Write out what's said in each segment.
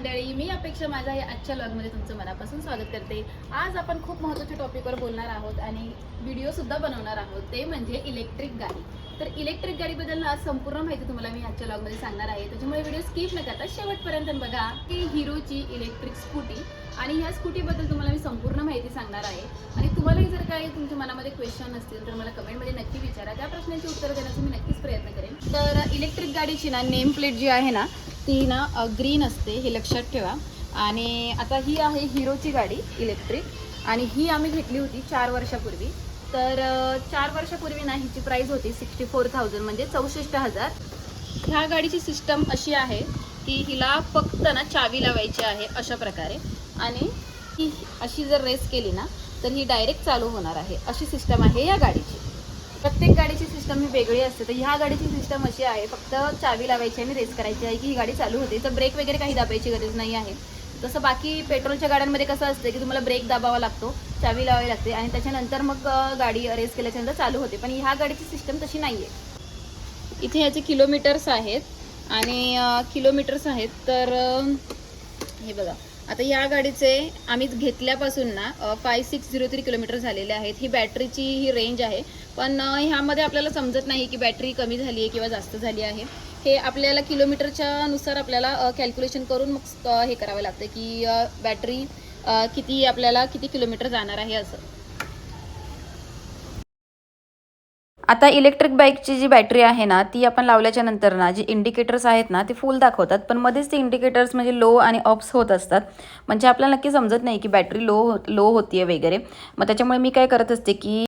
मंडळी मी अपेक्षा माझ्या या आजच्या लॉगमध्ये तुमचं मनापासून स्वागत करते. आज आपण खूप महत्त्वाच्या टॉपिकवर बोलणार आहोत आणि व्हिडिओसुद्धा बनवणार आहोत. ते म्हणजे इलेक्ट्रिक गाडी. तर इलेक्ट्रिक गाडीबद्दल ना आज संपूर्ण माहिती तुम्हाला मी आजच्या लॉगमध्ये सांगणार आहे. त्याच्यामुळे व्हिडिओ स्किप न करता शेवटपर्यंत बघा की हिरोची इलेक्ट्रिक स्कूटी आणि ह्या स्कूटीबद्दल तुम्हाला मी संपूर्ण माहिती सांगणार आहे. आणि तुम्हालाही जर काही तुमच्या मनामध्ये क्वेश्चन असतील तर मला कमेंटमध्ये नक्की विचारा. त्या प्रश्नांची उत्तर देण्याचा मी नक्कीच प्रयत्न करेन. तर इलेक्ट्रिक गाडीची ना नेम प्लेट जी आहे ना ती ना ग्रीन असते हे लक्षात ठेवा. आणि आता ही आहे हिरोची गाडी इलेक्ट्रिक आणि ही आम्ही घेतली होती चार वर्षापूर्वी. तर चार वर्षापूर्वी ना हिची प्राईस होती सिक्स्टी फोर थाउजंड म्हणजे चौसष्ट हजार. ह्या गाडीची सिस्टम अशी आहे की हिला फक्त ना चावी लावायची आहे अशा प्रकारे. आणि ही अशी जर रेस केली ना तर ही डायरेक्ट चालू होणार आहे. अशी सिस्टम आहे या गाडीची. प्रत्येक गाडीची सिस्टम ही वेगळी असते. तर ह्या गाडीची सिस्टम अशी आहे फक्त चावी लावायची आणि रेस करायची आहे की ही गाडी चालू होते. तर ब्रेक वगैरे काही दाबायची गरज नाही आहे. तसं बाकी पेट्रोलच्या गाड्यांमध्ये कसं असतं की तुम्हाला ब्रेक दाबावा लागतो चावी लावावी लागते आणि त्याच्यानंतर मग गाडी रेस केल्याच्यानंतर चालू होते. पण ह्या गाडीची सिस्टम तशी नाही आहे इथे ह्याचे किलोमीटर्स आहेत आणि किलोमीटर्स आहेत तर हे बघा. आता या गाडीचे आम्ही घेतल्यापासून ना five six zero three kilometre झालेले आहेत. ही बॅटरीची ही रेंज आहे. पण ह्यामध्ये आपल्याला समजत नाही की बॅटरी कमी झाली आहे किंवा जास्त झाली आहे. हे आपल्याला किलोमीटरच्या नुसार आपल्याला कॅल्क्युलेशन करून मग हे करावं लागतं की बॅटरी किती आपल्याला किती किलोमीटर जाणार आहे असं. आता इलेक्ट्रिक बाईकची जी बॅटरी आहे ना ती आपण लावल्याच्या नंतर ना जी इंडिकेटर्स आहेत ना ते फुल दाखवतात. पण मध्येच ते इंडिकेटर्स म्हणजे लो आणि ऑप्स होत असतात. म्हणजे आपल्याला नक्की समजत नाही की बॅटरी लो हो लो होती आहे वगैरे. मग त्याच्यामुळे मी काय करत असते की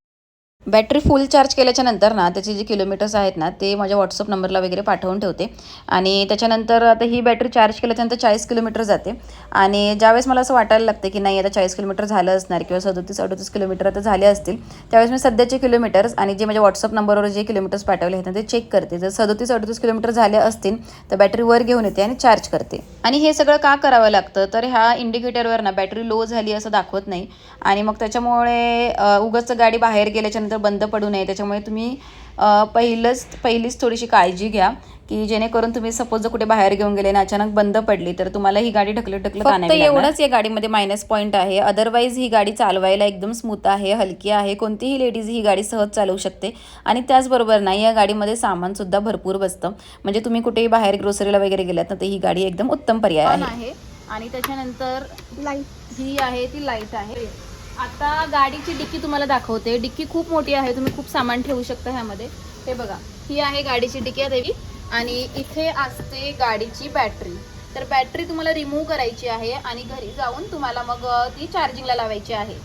बॅटरी फुल चार्ज केल्याच्यानंतर ना त्याचे जे किलोमीटर्स आहेत ना ते माझ्या व्हॉट्सअप नंबरला वगैरे पाठवून ठेवते. आणि त्याच्यानंतर आता ही बॅटरी चार्ज केल्याच्यानंतर चाळीस किलोमीटर जाते. आणि ज्यावेळेस मला असं वाटायला लागतं की नाही आता चाळीस किलोमीटर झालं असणार किंवा सदोतीस अडोतीस किलोमीटर आता झाले असतील त्यावेळेस मी सध्याचे किलोमीटर्स आणि जे माझ्या व्हॉट्सअप नंबरवर जे किलोमीटर्स पाठवले आहेत ना ते चेक करते. जर सदोतीस अडोतीस किलोमीटर झाले असतील तर बॅटरी वर घेऊन येते आणि चार्ज करते. आणि हे सगळं का करावं लागतं? तर ह्या इंडिकेटरवर ना बॅटरी लो झाली असं दाखवत नाही. आणि मग त्याच्यामुळे उगाच गाडी बाहेर गेल्याच्यानंतर बंद पडू नये. त्याच्यामुळे तुम्ही अ, पहिलंच पहिलीच थोडीशी काळजी घ्या की जेणेकरून तुम्ही सपोज जर कुठे बाहेर घेऊन गेले आणि अचानक बंद पडली तर तुम्हाला ही गाडी ढकलत ढकलत फक्त एवढंच या गाडीमध्ये मायनस पॉईंट आहे. अदरवाईज ही गाडी चालवायला एकदम स्मूथ आहे हलकी आहे. कोणतीही लेडीज ही गाडी सहज चालवू शकते. आणि त्याचबरोबर ना या गाडीमध्ये सामान सुद्धा भरपूर बसतं. म्हणजे तुम्ही कुठेही बाहेर ग्रोसरीला वगैरे गेलात ना तर ही गाडी एकदम उत्तम पर्याय आहे. आणि त्याच्यानंतर लाइट ही आहे ती लाइट आहे. आता गाडीची डिक्की तुम्हाला दाखवते. डिक्की खूप मोठी आहे तुम्ही खूप सामान ठेवू शकता ह्यामध्ये. हे बघा ही आहे गाडीची डिक्की आहे देवी. आणि इथे असते गाडीची बॅटरी. तर बॅटरी तुम्हाला रिमूव्ह करायची आहे आणि घरी जाऊन तुम्हाला मग ती चार्जिंगला लावायची आहे.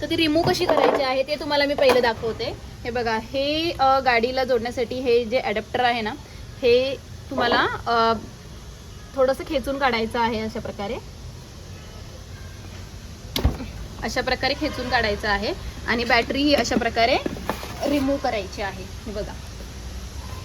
तर ती रिमूव्ह कशी करायची आहे ते तुम्हाला मी पहिले दाखवते. हे बघा हे गाडीला जोडण्यासाठी हे जे ॲडॅप्टर आहे ना हे तुम्हाला थोडंसं खेचून काढायचं आहे अशा प्रकारे. अशा प्रकारे खेचून काढायचं आहे आणि बॅटरी ही अशा प्रकारे रिमूव्ह करायची आहे. हे बघा.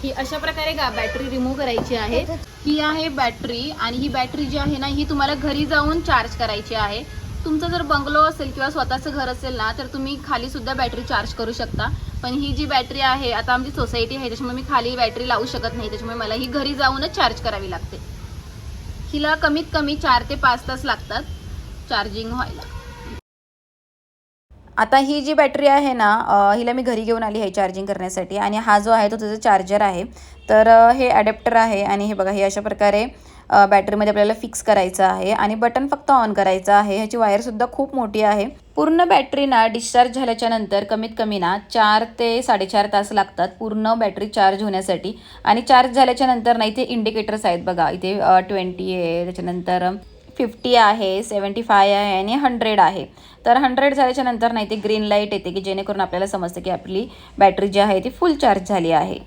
ही अशा प्रकारे गा बॅटरी रिमूव्ह करायची आहे. ही आहे बॅटरी आणि ही बॅटरी जी आहे ना ही तुम्हाला घरी जाऊन चार्ज करायची आहे. तुमचं जर बंगलो असेल किंवा स्वतःचं घर असेल ना तर तुम्ही खाली सुद्धा बॅटरी चार्ज करू शकता. पण ही जी बॅटरी आहे आता आमची सोसायटी आहे त्याच्यामुळे मी खाली बॅटरी लावू शकत नाही. त्याच्यामुळे मला ही घरी जाऊनच चार्ज करावी लागते. हिला कमीत कमी चार ते पाच तास लागतात चार्जिंग व्हायला. आता ही जी बॅटरी आहे ना हिला मी घरी घेऊन आली आहे चार्जिंग करण्यासाठी आणि हा जो आहे तो त्याचा चार्जर आहे. तर हे ॲडॅप्टर आहे आणि हे बघा हे अशा प्रकारे बॅटरीमध्ये आपल्याला फिक्स करायचं आहे आणि बटन फक्त ऑन करायचं आहे. ह्याची वायरसुद्धा खूप मोठी आहे. पूर्ण बॅटरी ना डिस्चार्ज झाल्याच्यानंतर कमीत कमी ना चार ते साडेचार तास लागतात पूर्ण बॅटरी चार्ज होण्यासाठी. आणि चार्ज झाल्याच्यानंतर ना इथे इंडिकेटर्स आहेत बघा इथे ट्वेंटी आहे त्याच्यानंतर फिफ्टी आहे सेवन्टी फाय आहे आणि हंड्रेड आहे. तर हंड्रेड झाल्याच्यानंतर नाही ते ग्रीन लाइट येते की जेणेकरून आपल्याला समजतं की आपली बॅटरी जी आहे ती फुल चार्ज झाली आहे.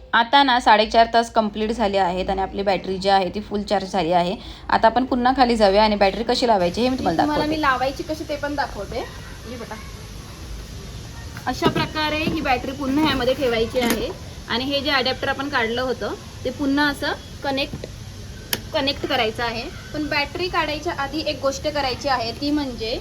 आता ना साडेचार तास कंप्लीट झाले आहेत आणि आपली बॅटरी जी आहे ती फुल चार्ज झाली आहे. आता आपण पुन्हा खाली जाऊया आणि बॅटरी कशी लावायची हे मी तुम्हाला दाखवते. मी लावायची कशी ते पण दाखवते. अशा प्रकारे ही बॅटरी पुन्हा ह्यामध्ये ठेवायची आहे. आणि हे जे अडॅप्टर आपण काढलं होतं ते पुन्हा असं कनेक्ट कनेक्ट करायचं आहे. पण बॅटरी काढायच्या आधी एक गोष्ट करायची आहे ती म्हणजे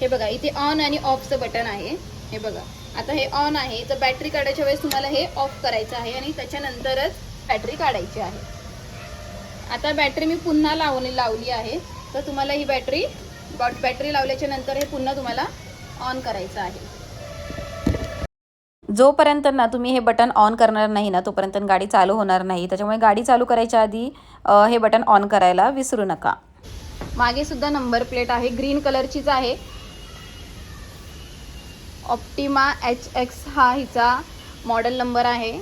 हे बघा इथे ऑन आणि ऑफचं बटन आहे. हे बघा आता हे ऑन आहे तर बॅटरी काढायच्या वेळेस तुम्हाला हे ऑफ करायचं आहे आणि त्याच्यानंतरच बॅटरी काढायची आहे. आता बॅटरी मी पुन्हा लावून लावली आहे तर तुम्हाला ही बॅटरी बॅटरी लावल्याच्या नंतर हे पुन्हा तुम्हाला ऑन करायचं आहे. जोपर्यंत ना तुम्ही हे बटन ऑन करणार नाही ना तोपर्यंत गाडी चालू होणार नाही. त्याच्यामुळे गाडी चालू करायच्या आधी हे बटन ऑन करायला विसरू नका. मागे सुद्धा नंबर प्लेट आहे ग्रीन कलरचीच आहे. ऑप्टिमा एच एक्स हा हिचा मॉडेल नंबर आहे.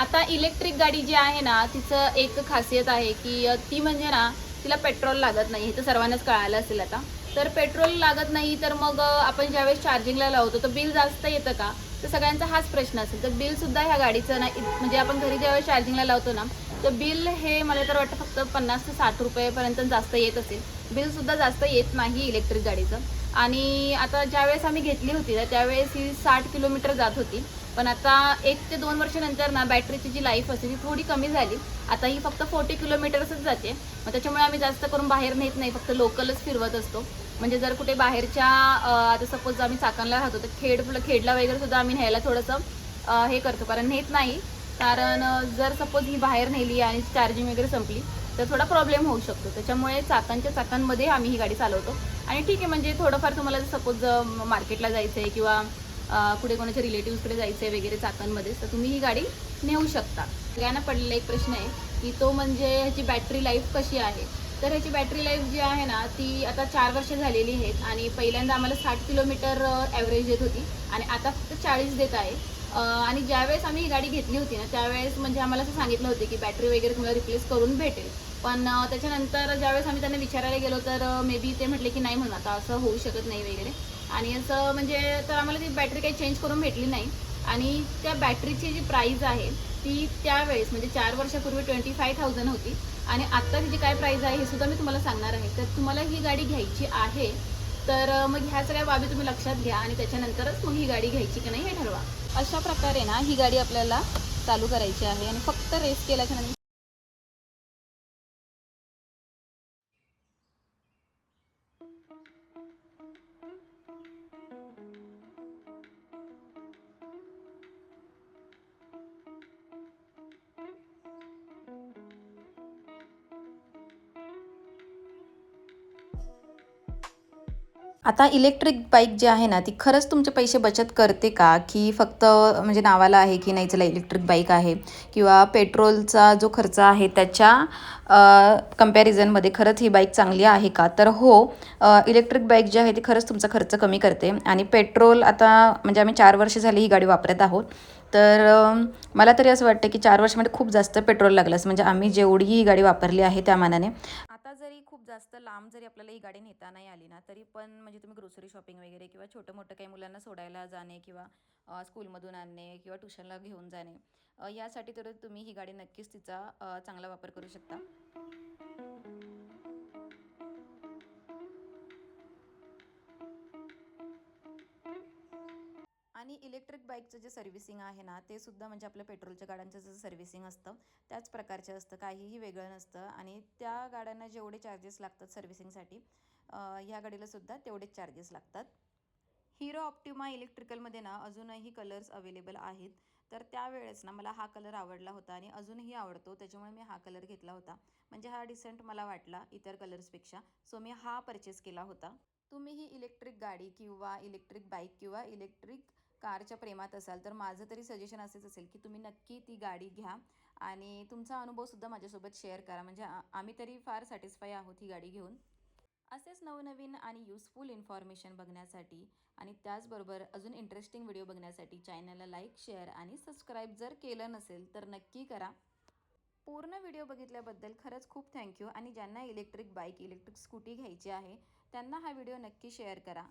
आता इलेक्ट्रिक गाडी जी आहे ना तिचं एक खासियत आहे की ती म्हणजे ना तिला पेट्रोल लागत नाही हे तर सर्वांनाच कळालं असेल आता. तर पेट्रोल लागत नाही तर मग आपण ज्यावेळेस चार्जिंगला लावतो तर बिल जास्त येतं का? तर सगळ्यांचा हाच प्रश्न असेल. तर बिलसुद्धा ह्या गाडीचं ना म्हणजे आपण घरी ज्यावेळेस चार्जिंगला लावतो ना तर बिल हे मला तर वाटतं फक्त पन्नास ते साठ रुपयेपर्यंत जास्त येत असेल. बिलसुद्धा जास्त येत नाही इलेक्ट्रिक गाडीचं. आणि आता ज्यावेळेस आम्ही घेतली होती ना त्यावेळेस ही साठ किलोमीटर जात होती. पण आता एक ते दोन वर्षानंतर ना बॅटरीची जी लाईफ असते ती थोडी कमी झाली. आता ही फक्त फोर्टी किलोमीटर्सच जाते. मग त्याच्यामुळे आम्ही जास्त करून बाहेर नेत नाही फक्त लोकलच फिरवत असतो. म्हणजे जर कुठे बाहेरच्या आता सपोज आम्ही चाकणला राहतो तर खेड खेडला वगैरे सुद्धा आम्ही न्यायला थोडंसं हे करतो. कारण नेत नाही. कारण जर सपोज ही बाहेर नेली आणि चार्जिंग वगैरे संपली तर थोडा प्रॉब्लेम होऊ शकतो. त्याच्यामुळे चाकांच्या चाकांमध्ये आम्ही ही गाडी चालवतो. आणि ठीक आहे म्हणजे थोडंफार तुम्हाला सपोज मार्केटला जायचं आहे किंवा कुठे कोणाच्या रिलेटिव्हकडे जायचं आहे वगैरे चाकांमध्ये तर तुम्ही ही गाडी नेऊ शकता. सगळ्यांना पडलेला एक प्रश्न आहे की तो म्हणजे ह्याची बॅटरी लाईफ कशी आहे? तर ह्याची बॅटरी लाईफ जी आहे ना ती आता चार वर्ष झालेली आहेत आणि पहिल्यांदा आम्हाला साठ किलोमीटर ॲव्हरेज देत होती आणि आता फक्त चाळीस देत आहे. आणि ज्यावेळेस आम्ही ही गाडी घेतली होती ना त्यावेळेस म्हणजे आम्हाला असं सांगितलं होतं की बॅटरी वगैरे तुम्हाला रिप्लेस करून भेटेल. पण त्याच्यानंतर ज्यावेळेस आम्ही त्यांना विचारायला गेलो तर मे बी ते म्हटले की नाही म्हणून आता असं होऊ शकत नाही वगैरे. आणि असं म्हणजे तर आम्हाला ती बॅटरी काही चेंज करून भेटली नाही. आणि त्या बॅटरीची जी प्राईज आहे ती त्यावेळेस म्हणजे चार वर्षापूर्वी ट्वेंटी फाय थाउजंड होती. आणि आत्ता जी काय प्राईज आहे हे सुद्धा मी तुम्हाला सांगणार आहे. तर तुम्हाला ही गाडी घ्यायची आहे तर मग ह्या सगळ्या बाबी तुम्ही लक्षात घ्या आणि त्याच्यानंतरच मग ही गाडी घ्यायची की नाही हे ठरवा. अशा प्रकारे ना ही गाडी आपल्याला चालू करायची आहे आणि फक्त रेस केल्याच्या आता इलेक्ट्रिक बाईक जी आहे ना ती खरंच तुमचे पैसे बचत करते का? की फक्त म्हणजे नावाला आहे की नाही चला इलेक्ट्रिक बाईक आहे किंवा पेट्रोलचा जो खर्च आहे त्याच्या कम्पॅरिझनमध्ये खरंच ही बाईक चांगली आहे का? तर हो इलेक्ट्रिक बाईक जी आहे ती खरंच तुमचा खर्च कमी करते. आणि पेट्रोल आता म्हणजे आम्ही चार वर्ष झाली ही गाडी वापरत आहोत. तर मला तरी असं वाटतं की चार वर्षामध्ये खूप जास्त पेट्रोल लागलं असं. म्हणजे आम्ही जेवढी ही गाडी वापरली आहे त्या मानाने. जास्त लांब जरी आपल्याला ही गाडी नेता नाही आली ना तरी पण म्हणजे तुम्ही ग्रोसरी शॉपिंग वगैरे किंवा छोटं मोठं काही मुलांना सोडायला जाणे किंवा स्कूलमधून आणणे किंवा ट्युशनला घेऊन जाणे यासाठी तर तुम्ही ही गाडी नक्कीच तिचा चांगला वापर करू शकता. इलेक्ट्रिक बाईकचं जे सर्व्हिसिंग आहे ना ते सुद्धा म्हणजे आपल्या पेट्रोलच्या गाड्यांचं जसं सर्व्हिसिंग असतं त्याच प्रकारचे असतं. काहीही वेगळं नसतं आणि त्या गाड्यांना जेवढे चार्जेस लागतात सर्व्हिसिंगसाठी ह्या गाडीला सुद्धा तेवढेच चार्जेस लागतात. हिरो ऑप्टिमा इलेक्ट्रिकलमध्ये ना अजूनही कलर्स अवेलेबल आहेत. तर त्यावेळेस ना मला हा कलर आवडला होता आणि अजूनही आवडतो. त्याच्यामुळे मी हा कलर घेतला होता. म्हणजे हा डिसेंट मला वाटला इतर कलर्सपेक्षा सो मी हा परचेस केला होता. तुम्हीही इलेक्ट्रिक गाडी किंवा इलेक्ट्रिक बाईक किंवा इलेक्ट्रिक कारच्या प्रेमात असाल तर माझं तरी सजेशन असेच असेल की तुम्ही नक्की ती गाडी घ्या आणि तुमचा अनुभवसुद्धा माझ्यासोबत शेअर करा. म्हणजे आम्ही तरी फार सॅटिस्फाय आहोत ही गाडी घेऊन. असेच नवनवीन आणि युजफुल इन्फॉर्मेशन बघण्यासाठी आणि त्याचबरोबर अजून इंटरेस्टिंग व्हिडिओ बघण्यासाठी चॅनलला लाईक शेअर आणि सबस्क्राईब जर केलं नसेल तर नक्की करा. पूर्ण व्हिडिओ बघितल्याबद्दल खरंच खूप थँक्यू आणि ज्यांना इलेक्ट्रिक बाईक इलेक्ट्रिक स्कूटी घ्यायची आहे त्यांना हा व्हिडिओ नक्की शेअर करा.